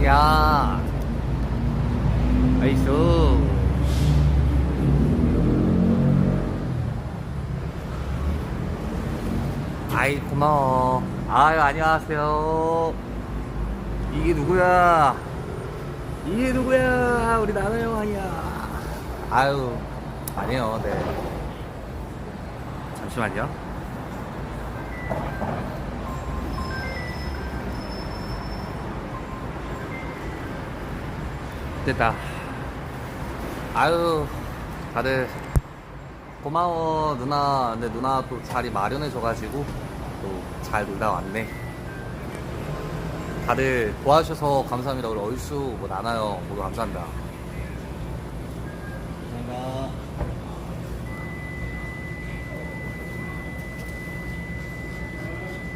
나이스야. 나이스. 아이 고마워. 아유 안녕하세요. 이게 누구야? 이게 누구야? 우리 나나 형 아니야. 아유 아니에요. 네. 잠시만요. 됐다. 아유, 다들 고마워 누나. 근데 누나 또 자리 마련해줘 가지고 또 잘 놀다 왔네. 다들 도와주셔서 감사합니다. 우리 얼쑤 뭐 나나요 모두 감사합니다. 감사합니다.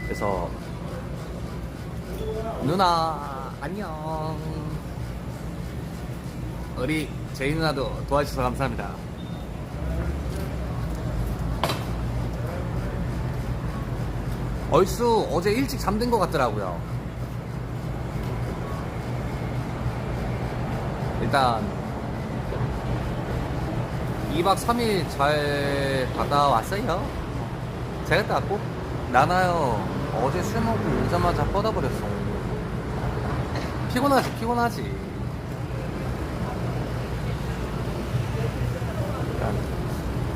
그래서 누나 안녕. 우리 제이 누나도 도와주셔서 감사합니다. 얼쑤 어제 일찍 잠든 것 같더라고요. 일단 2박 3일 잘 갔다 왔어요. 잘 갔다 왔고 나나요 어제 술 먹고 오자마자 뻗어버렸어. 피곤하지 피곤하지. 일단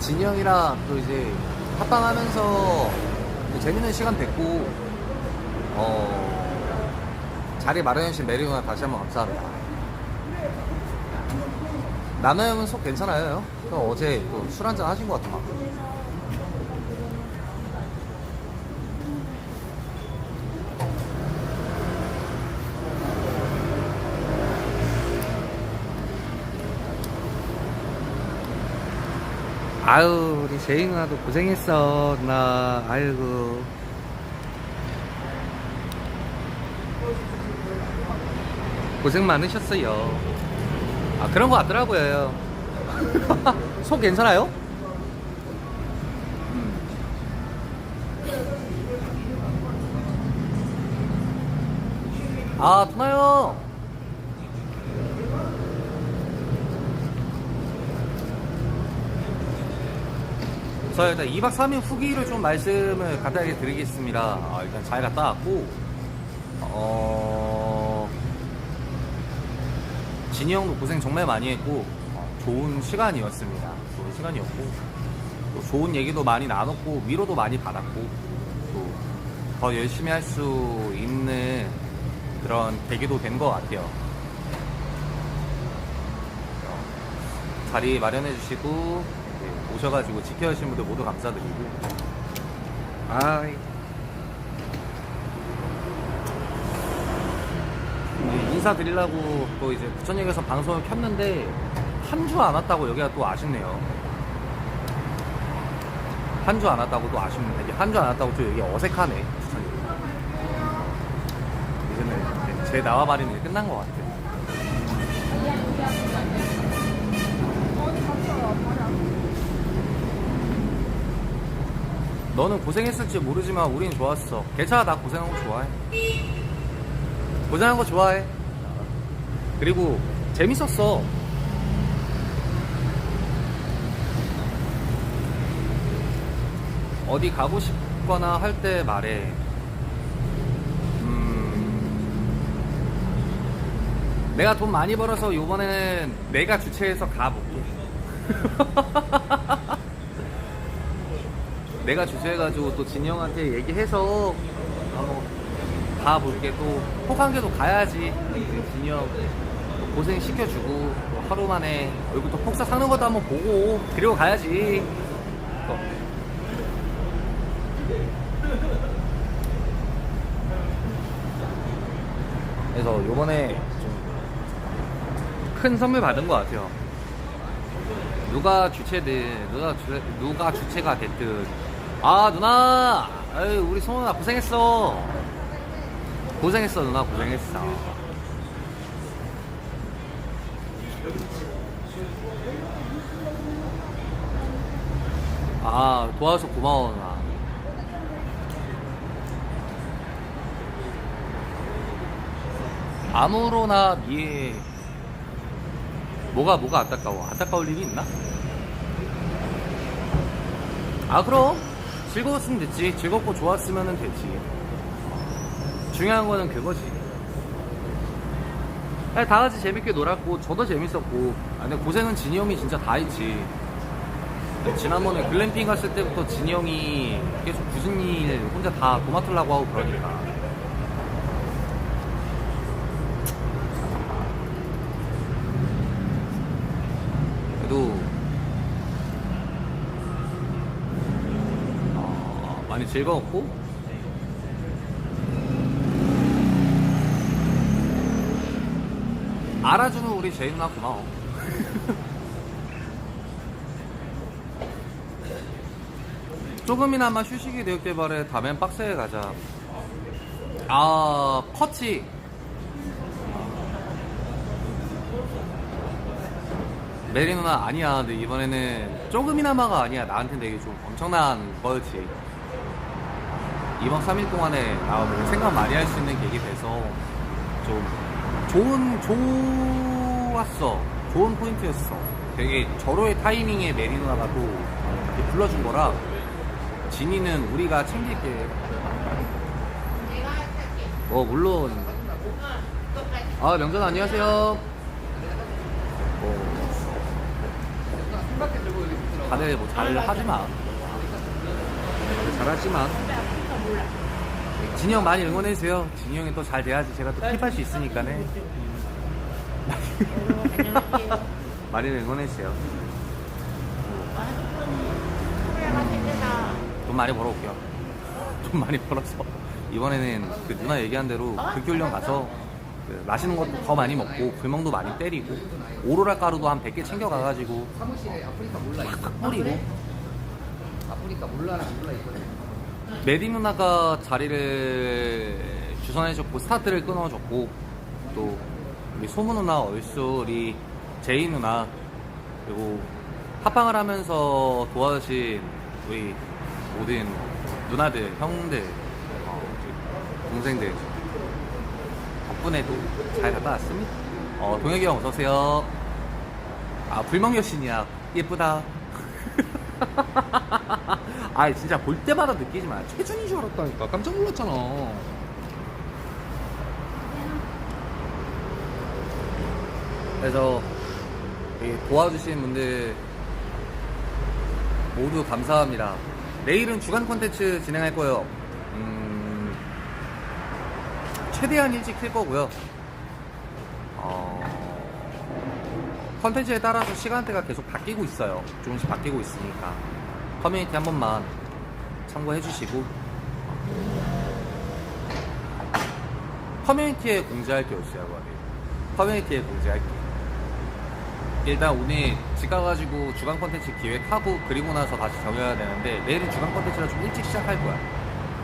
진이 형이랑 또 이제 합방하면서 재밌는 시간 됐고 어 자리 마련해주신 메리 누나 다시 한번 감사합니다. 형은 속 괜찮아요? 형 어제 또 술 한잔 하신 것 같더만. 아유 우리 제이 누나도 고생했어 누나. 아이고. 고생 많으셨어요. 아 그런 거 같더라고요. 속 괜찮아요? 아 누나요 저 일단 2박 3일 후기를 좀 말씀을 간단하게 드리겠습니다. 아, 일단 잘 갔다 왔고, 어, 진이 형도 고생 정말 많이 했고, 어, 좋은 시간이었습니다. 좋은 시간이었고, 또 좋은 얘기도 많이 나눴고, 위로도 많이 받았고, 또 더 열심히 할 수 있는 그런 계기도 된 것 같아요. 자리 마련해 주시고 네, 오셔가지고 지켜주신 분들 모두 감사드리고. 이제 인사드리려고 또 이제 부천역에서 방송을 켰는데 한 주 안 왔다고 여기가 또 아쉽네요. 한 주 안 왔다고 또 아쉽네. 이게 한 주 안 왔다고 또 여기 어색하네 부천역 이제는 제 나와 말이는 이제 끝난 것 같아요 너는 고생했을지 모르지만 우린 좋았어. 괜찮아, 나 고생한 거 좋아해. 고생한 거 좋아해. 그리고 재밌었어. 어디 가고 싶거나 할 때 말해. 음, 내가 돈 많이 벌어서 요번에는 내가 주최해서 가볼게. 내가 주최해가지고 또 진이 형한테 얘기해서 한번 가볼게. 또 혹한개도 가야지. 형 고생 시켜주고 또 하루 만에 얼굴 또 폭삭 사는 것도 한번 보고 그리고 가야지. 또. 그래서 요번에 좀 큰 선물 받은 것 같아요. 누가 주체든 누가 주, 누가 주체가 됐든 아 누나. 아유 우리 성훈아 아, 고생했어. 고생했어 누나. 고생했어. 아 도와줘서 고마워 누나. 아무로나 미에 뭐가 뭐가 안타까워? 안타까울 일이 있나? 아 그럼 즐거웠으면 됐지. 즐겁고 좋았으면 되지. 중요한 거는 그거지. 다 같이 재밌게 놀았고 저도 재밌었고. 아, 근데 고생은 진이 형이 진짜 다 했지. 지난번에 글램핑 갔을 때부터 진이 형이 계속 무슨 일 혼자 다 도맡으려고 하고 그러니까. 그래도 어, 많이 즐거웠고. 알아주는 우리 제이 누나 고마워. 조금이나마 휴식이 되었길 바래 다음엔 빡세게 가자. 아 커치. 메리 누나 아니야. 근데 이번에는 조금이나마가 아니야. 나한테 되게 좀 엄청난 거였지 2박 3일 동안에 나뭐 생각 많이 할 수 있는 계기 돼서 좀 좋은 좋았어. 좋은 포인트였어. 되게 절호의 타이밍에 메리 누나가 또 이렇게 불러준 거라 진이는 우리가 챙길게. 어 물론. 아 명전 안녕하세요. 뭐. 다들 뭐 잘 하지마 잘하지만 진이 형 많이 응원해주세요. 진이 형이 또 잘 돼야지 제가 또 킵할 수 있으니까네. 많이 응원해주세요. 돈 많이 벌어올게요. 돈 많이 벌어서. 이번에는 그 누나 얘기한 대로 극교훈련 가서 그 맛있는 것도 더 많이 먹고 불멍도 많이 때리고 오로라 가루도 한 100개 챙겨가가지고 사무실에 아프리카 몰라 있어. 팍 뿌리고. 아프리카 몰라라 몰라 있거든. 메디 누나가 자리를 주선해줬고 스타트를 끊어줬고 또 우리 소무 누나 얼쏘리 제이 누나 그리고 합방을 하면서 도와주신 우리 모든 누나들 형들 어, 동생들 덕분에도 잘 갔다 왔습니다. 어, 동혁이 형 어서오세요. 아 불멍 여신이야. 예쁘다 아 진짜 볼 때마다 느끼지만 최준인 줄 알았다니까. 깜짝 놀랐잖아. 그래서 이 도와주신 분들 모두 감사합니다. 내일은 주간 콘텐츠 진행할 거예요. 음, 최대한 일찍 킬 거고요. 어, 컨텐츠에 따라서 시간대가 계속 바뀌고 있어요. 조금씩 바뀌고 있으니까 커뮤니티 한 번만 참고해 주시고 커뮤니티에 공지할 게 있어요. 거기. 커뮤니티에 공지할 게. 일단 오늘 집 가가지고 주간 컨텐츠 기획하고 그리고 나서 다시 정해야 되는데 내일은 주간 컨텐츠를 좀 일찍 시작할 거야.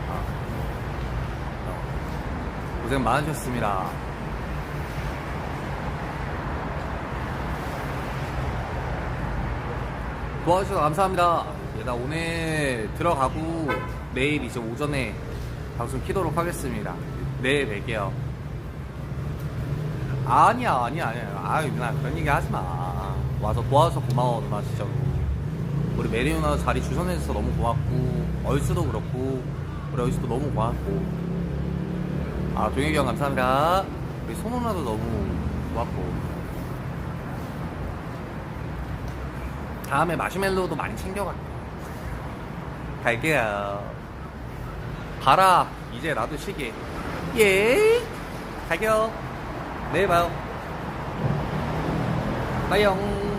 어. 어. 고생 많으셨습니다. 도와주셔서 감사합니다. 예, 나 오늘 들어가고 내일 이제 오전에 방송 키도록 하겠습니다. 내일 뵐게요. 아니야, 아니야, 아니야. 아유, 누나 그런 얘기 하지 마. 와서 도와줘서 고마워, 누나 진짜로. 우리 메리 누나 자리 주선해줘서 너무 고맙고, 얼스도 그렇고, 우리 얼스도 너무 고맙고. 아, 동혁이 형 감사합니다. 우리 손 누나도 너무 고맙고. 다음에 마시멜로우도 많이 챙겨갈게. 갈게요. 가라. 이제 나도 쉬게. 예. 갈게요. 내일 봐요. 빠이용.